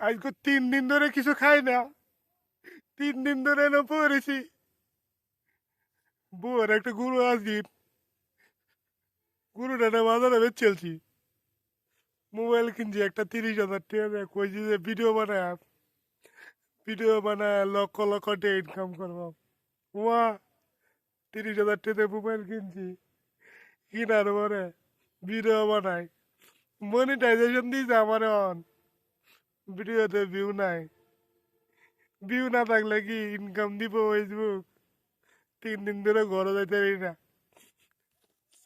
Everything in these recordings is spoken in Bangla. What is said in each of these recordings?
আজকে তিন দিন ধরে কিছু খাই না। তিন দিন ধরে এনে পড়েছি বউর একটা গুরু আসির গুরুটা না বাজারে চলছি মোবাইল কিনছি একটা তিরিশ হাজার টাকা কইছি যে ভিডিও বানায় ভিডিও বানায় লক্ষ লক্ষ টাকা ইনকাম করব। ওয়া তিরিশ হাজার টাকা মোবাইল কিনছি। কিনার পরে ভিডিও বানাই মনিটাইজেশন দিয়েছে আমার অন ভিডিওতে ভিউ নাই। ভিউ না থাকলে কি ইনকাম দিব ফেসবুক তিন দিন ধরে ঘরে যাইতে পারি না।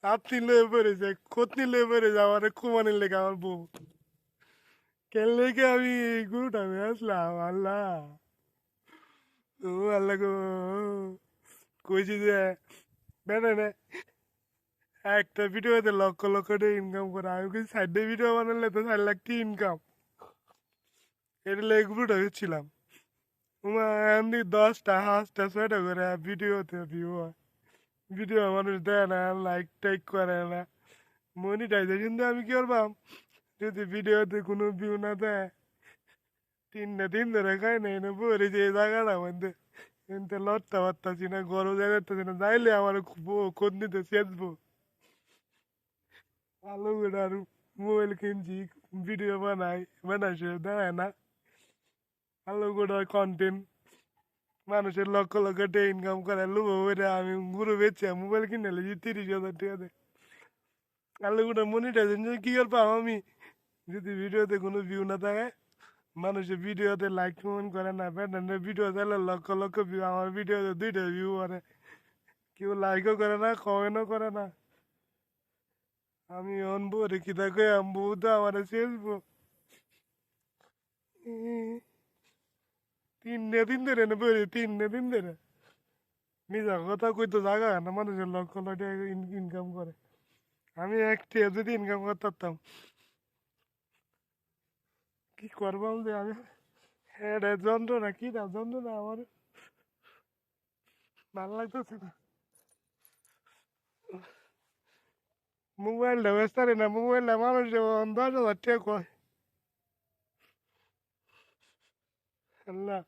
সাত দিন লয়ে পড়েছে কত দিন লয়ে পড়েছে আমার কুমানির লেগে আমার বউ। কেন লেগে আমি গুরুটা আমি আসলাম? আল্লাহ। ও আল্লাহ গো। কইছি যে, বেড়ে একটা ভিডিওতে লক্ষ লক্ষ টাকা ইনকাম করে আমি কইছি সাইডে ভিডিও বানালে তো চার লাখ টাকা ইনকাম এটা লেগে গুরুটা হচ্ছিলাম এমনি দশটা, হাঁসটা ছয়টা করে ভিডিওতে ভিউ ভিডিও মানুষ দেয় না লাইক টাইক করে না। মনিটাইজেশন দিয়ে আমি কি করবাম? যদি ভিডিওতে কোনো ভিউ না দেয়, তিনটা দিন ধরে খাই না এনে পরে যে জায়গাটা মধ্যে এনতে লড়তে পারতাছি না গরম জায়গাতে না, যাইলে আমার কোন দিতে চেঁচবো ভালো করে আর মোবাইল কিনছি, ভিডিও বানাই বানাইছে দেয় না। ভালো করে কন্টেন্ট মানুষের লক্ষ লক্ষ টাকা ইনকাম করে লোভ করে আমি গুরু বেচে মোবাইল কিনে নিয়েছি তিরিশ হাজার টাকা দিয়ে। আলু গোটা মনিটাইজেশন কি করব আমি? যদি ভিডিওতে কোনো ভিউ না থাকে, মানুষের ভিডিওতে লাইক কমেন্ট করে না ব্যাটার ভিডিও চাইলে লক্ষ লক্ষ ভিউ আমার ভিডিওতে দুইটা ভিউ করে কেউ লাইকও করে না কমেন্টও করে না। আমি অনবো রেখে থাকো আমি তো আমার চেয়েছবো তিনটে দিন ধরে না বলি তিনটে দিন ধরে নিজের কথা কইতো জায়গা না মানুষের লক্ষ লক্ষ টাকা ইনকাম করে আমি একটি যদি ইনকাম করতাম কি করবাম যে আমি হ্যাঁ যন্ত্রণা কি না যন্ত্রণা আমার ভালো লাগতেছে না মোবাইলটা ব্যস্ত না মোবাইলটা মানুষ দশ হাজার টাকা কয় আল্লাহ